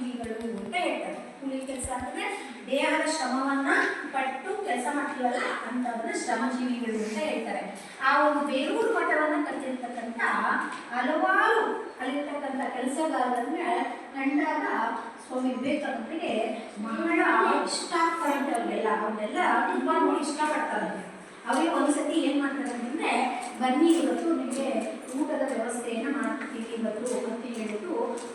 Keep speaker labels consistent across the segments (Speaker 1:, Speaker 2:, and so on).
Speaker 1: ಜೀವಿಗಳು ಅಂತ ಹೇಳ್ತಾರೆ. ಕೂಲಿ ಕೆಲಸ ಅಂತಂದ್ರೆ ದೇಹದ ಶ್ರಮವನ್ನ ಪಟ್ಟು ಕೆಲಸ ಮಾಡ್ತೀವಲ್ಲ, ಅಂತವನ್ನ ಶ್ರಮಜೀವಿಗಳು ಅಂತ ಹೇಳ್ತಾರೆ. ಆ ಒಂದು ಬೇರೂರು ಮಠವನ್ನ ಕಟ್ಟಿರ್ತಕ್ಕಂತ ಹಲವಾರು ಅಲ್ಲಿರ್ತಕ್ಕಂಥ ಕೆಲಸಗಾರರನ್ನ ಕಂಡಾಗ ಸ್ವಾಮಿ ವಿವೇಕಾನಂದರಿಗೆ ಬಹಳ ಇಷ್ಟ ಆಗ್ತಾರೆ ಅವ್ರಿಗೆಲ್ಲ. ಅವ್ರನ್ನೆಲ್ಲ ತುಂಬಾ ನೋಡಿ ಇಷ್ಟಪಡ್ತಾರೆ. ಅವರಿಗೆ ಒಂದ್ಸತಿ ಏನ್ ಮಾಡ್ತಾರೆ ಅಂತಂದ್ರೆ, ಬನ್ನಿ ಇವತ್ತು ನಿಮಗೆ ಊಟದ ವ್ಯವಸ್ಥೆಯನ್ನ ಮಾಡ್ತಾರೆ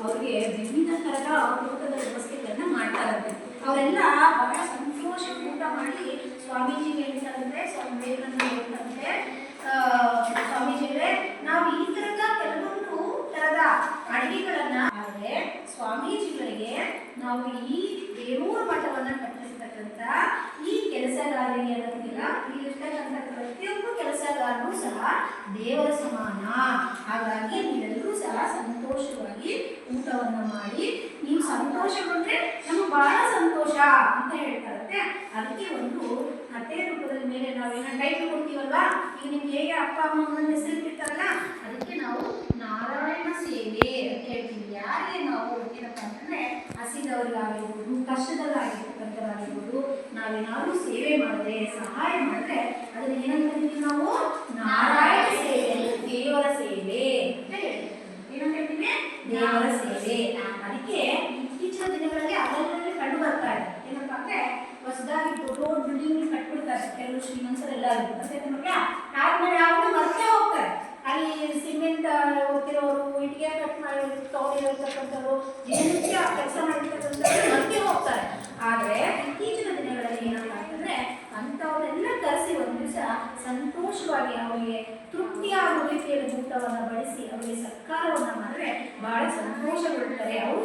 Speaker 1: ಅವ್ರಿಗೆ ವಿವಿಧ ತರದ ಊಟದ ವ್ಯವಸ್ಥೆಗಳನ್ನ ಮಾಡ್ತಾರಂತೆ. ಅವರೆಲ್ಲ ಬಹಳ ಸಂತೋಷ ಊಟ ಮಾಡಿ ಸ್ವಾಮೀಜಿ ಹೇಳ್ತಾರಂತೆ, ಸ್ವಾಮಿ ವಿವೇಕಾನಂದ ಹೇಳ್ತಾರಂತೆ ಸ್ವಾಮೀಜಿಗಳೇ, ನಾವು ಈ ತರದ ಕೆಲವೊಂದು ತರದ ಅಡಿಗೆಗಳನ್ನ ಆದ್ರೆ ಸ್ವಾಮೀಜಿಗಳಿಗೆ ನಾವು ಈ ಬೇರೂರು ಮಠವನ್ನ ಕಟ್ಟಿರ್ತಕ್ಕಂಥ ಈ ಕೆಲಸಗಾರರಿಗೆ ಅನ್ನೋದಿಲ್ಲ ಇಲ್ಲಿರ್ತಕ್ಕಂಥ ಪ್ರತಿಯೊಬ್ಬ ಕೆಲಸಗಾರನು ಸಹ ದೇವರ ಸಮಾನ. ಹಾಗಾಗಿ ನೀವೆಲ್ಲರೂ ಸಹ ಊಟವನ್ನ ಮಾಡಿ ನೀವು ಸಂತೋಷಗೊಂಡ್ರೆ ನಮಗೆ ಬಹಳ ಸಂತೋಷ ಅಂತ ಹೇಳ್ತಾರಂತೆ ಅದಕ್ಕೆ ಒಂದು ಕಥೆ ರೂಪದ ಮೇಲೆ ನಾವೇನೋ ಟೈಟಲ್ ಕೊಡ್ತೀವಲ್ವಾ? ಈಗ ನಿಮ್ಗೆ ಹೇಗೆ ಅಪ್ಪ ಅಮ್ಮನ ಹೆಸರು ಇಟ್ಟಿರ್ತಾರಲ್ಲ ಅದಕ್ಕೆ ನಾವು ನಾರಾಯಣ ಸೇವೆ ಅಂತ ಹೇಳ್ತೀವಿ. ಯಾರಿಗೆ ನಾವು ಏನಪ್ಪ ಅಂತಂದ್ರೆ ಹಸಿದವರಿಗಾಗಿರ್ಬೋದು, ಕಷ್ಟದಲ್ಲಾಗಿರ್ತಕ್ಕಂಥವ್ರಾಗಿರ್ಬೋದು, ನಾವೇನಾದ್ರೂ ಸೇವೆ ಮಾಡಿದ್ರೆ, ಸಹಾಯ ಮಾಡಿದ್ರೆ, ಅದನ್ನ ಏನಂತ ನಾವು? ನಾರಾಯಣ ಸೇವೆ ದೇವರ ಸೇವೆ ಅಂತ ಹೇಳ್ತೀವಿ ಏನಂತ ಹೇಳ್ತೀವಿ ದೇವರ ಅದಕ್ಕೆ ಇತ್ತೀಚಿನ ದಿನಗಳಲ್ಲಿ ಅದರಲ್ಲಿ ಕಂಡು ಬರ್ತಾ ಇದೆ. ಏನಪ್ಪ ಅಂದ್ರೆ ಹೊಸದಾಗಿ ದೊಡ್ಡ ಬಿಲ್ಡಿಂಗ್ ಕಟ್ಬಿಡ್ತಾರೆ ಕೆಲವು ಶ್ರೀಮಂತರೆಲ್ಲ ಮತ್ತೆ ನಮಗೆ ಆದ್ಮೇಲೆ ಯಾವಾಗ ಮರ್ತೇ ಹೋಗ್ತಾರೆ. ಅಲ್ಲಿ ಸಿಮೆಂಟ್ ಓದ್ತಿರೋರು ಇಟ್ಟಿಗೆ ಕಟ್ ಮಾಡಿ ತಗೊಂಡಿರ್ತಕ್ಕಂಥವ್ರು ದಿನನಿತ್ಯ ಕೆಲಸ ಮಾಡಿರ್ತಕ್ಕಂಥವ್ರು ಮರ್ತೇ ಹೋಗ್ತಾರೆ. ಆದರೆ ಇತ್ತೀಚಿನ ದಿನಗಳಲ್ಲಿ ಏನಪ್ಪ ಅಂತಂದ್ರೆ ಅಂಥವರೆಲ್ಲ ಕರೆಸಿ ಒಂದು ದಿವಸ ಸಂತೋಷವಾಗಿ ಅವರಿಗೆ ತೃಪ್ತಿಯಾಗುವ ರೀತಿಯಲ್ಲಿ ಊಟವನ್ನು ಬಡಿಸಿ ಅವರಿಗೆ ಸತ್ಕಾರವನ್ನ ಮಾಡಿದ್ರೆ ಬಹಳ ಸಂತೋಷಗೊಳ್ತಾರೆ ಅವರು